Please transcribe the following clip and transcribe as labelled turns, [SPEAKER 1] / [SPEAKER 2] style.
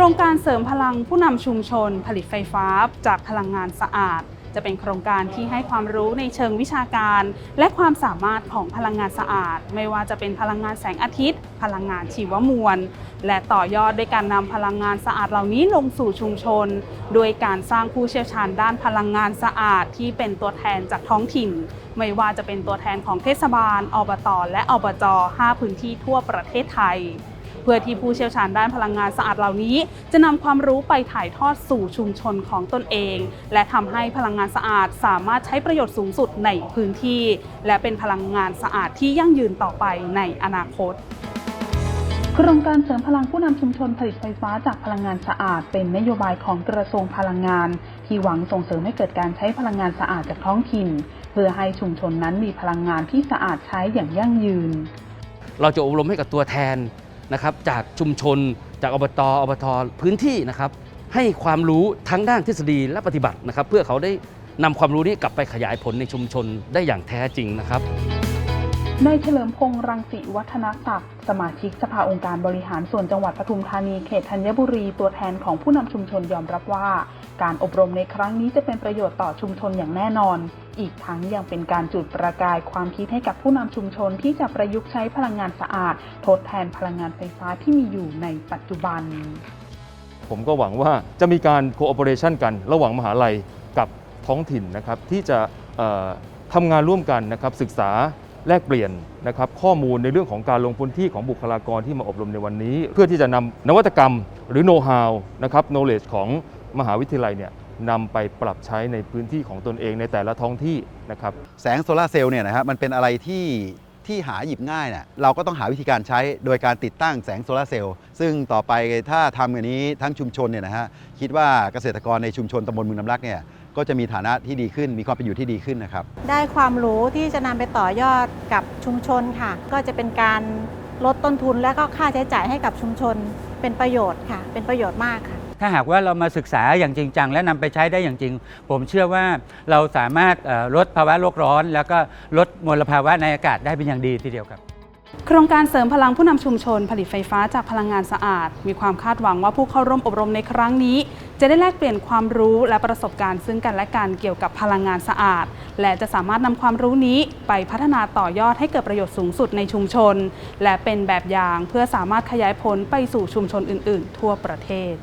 [SPEAKER 1] ครงการเสริมพลังผู้นำชุมชน ผลิตไฟฟ้าจากพลังงานสะอาด จะเป็นโครงการที่ให้ความรู้ในเชิงวิชาการ และความสามารถของพลังงานสะอาด ไม่ว่าจะเป็นพลังงานแสงอาทิตย์ พลังงานชีวมวล และต่อยอดด้วยการนำพลังงานสะอาดเหล่านี้ลงสู่ชุมชน โดยการสร้างผู้เชี่ยวชาญด้านพลังงานสะอาดที่เป็นตัวแทนจากท้องถิ่น ไม่ว่าจะเป็นตัวแทนของเทศบาล อบต และอบจ 5 พื้นที่ทั่วประเทศไทย พื่อที่ผู้เชี่ยวชาญด้านพลังงานสะอาดเหล่านี้ จะนำความรู้ไปถ่ายทอดสู่ชุมชนของตนเอง และทำให้พลังงานสะอาดสามารถใช้ประโยชน์สูงสุดในพื้นที่ และเป็นพลังงานสะอาดที่ยั่งยืนต่อไปในอนาคตโครงการเสริมพลังผู้นำชุมชนผลิตไฟฟ้าจากพลังงานสะอาด เป็นนโยบายของกระทรวงพลังงาน ที่หวังส่งเสริมให้เกิดการใช้พลังงานสะอาดจากท้องถิ่น เพื่อให้ชุมชนนั้นมีพลังงานที่สะอาดใช้อย่างยั่งยืน
[SPEAKER 2] เราจะอบรมให้กับตัวแทน นะครับจากชุมชน จากอบตอบตพื้นที่นะครับให้ความรู้ทั้งด้านทฤษฎีและปฏิบัตินะครับ เพื่อเขาได้นำความรู้นี้กลับไปขยายผลในชุมชนได้อย่างแท้จริงนะครับ
[SPEAKER 1] นายเฉลิมพงษ์รังสิวัฒนศักดิ์สมาชิกสภาองค์การบริหารส่วนจังหวัดปทุมธานีเขตธัญบุรีตัวแทนของผู้นำชุมชนยอมรับว่า การอบรมในครั้งนี้จะเป็นประโยชน์ต่อชุมชนอย่างแน่นอน อีกทั้งยังเป็นการจุดประกายความคิดให้กับผู้นำชุมชนที่จะประยุกต์ใช้พลังงานสะอาด ทดแทนพลังงานไฟฟ้าที่มีอยู่ในปัจจุบัน
[SPEAKER 3] ผมก็หวังว่าจะมีการโค o อ p o r a t i o n กัน ระหว่างมหาลัยกับท้องถิ่นนะครับที่จะทำงานร่วมกันนะครับศึกษา แลกเปลี่ยนนะครับข้อมูลในเรื่องของการลงพื้นที่ของบุคลากรที่มาอบรมในวันนี้ เพื่อที่จะนำนวัตกรรมหรือโน้ต h าวนะครับ knowledge ของมหาวิทยาลัยเนี่ยนำไปปรับใช้ในพื้นที่ของตนเองในแต่ละท้องที่นะครับ
[SPEAKER 4] แสงโซลาร์เซลล์เนี่ยนะครับมันเป็นอะไรที่ที่หาหยิบง่ายเนี่ยเราก็ต้องหาวิธีการใช้โดยการติดตั้งแสงโซลาร์เซลล์ซึ่งต่อไปถ้าทำอย่างนี้ทั้งชุมชนเนี่ยนะฮะคิดว่าเกษตรกรในชุมชนตำบลเมืองน้ำรักเนี่ย ก็จะมีฐานะที่ดีขึ้น มีความเป็นอยู่ที่ดีขึ้นนะครับ
[SPEAKER 5] ได้ความรู้ที่จะนำไปต่อยอดกับชุมชนค่ะ ก็จะเป็นการลดต้นทุนและก็ค่าใช้จ่ายให้กับชุมชน เป็นประโยชน์ค่ะ เป็นประโยชน์มากค่ะ
[SPEAKER 6] ถ้าหากว่าเรามาศึกษาอย่างจริงจังและนำไปใช้ได้อย่างจริง ผมเชื่อว่าเราสามารถเอ่อลดภาวะโลกร้อน แล้วก็ลดมลภาวะในอากาศได้เป็นอย่างดีทีเดียวครับ
[SPEAKER 1] โครงการเสริมพลังผู้นำชุมชนผลิตไฟฟ้าจากพลังงานสะอาด มีความคาดหวังว่าผู้เข้าร่วมอบรมในครั้งนี้ จะได้แลกเปลี่ยนความรู้และประสบการณ์ซึ่งกันและกันเกี่ยวกับพลังงานสะอาด และจะสามารถนำความรู้นี้ไปพัฒนาต่อยอดให้เกิดประโยชน์สูงสุดในชุมชน และเป็นแบบอย่างเพื่อสามารถขยายผลไปสู่ชุมชนอื่น ๆ ทั่วประเทศ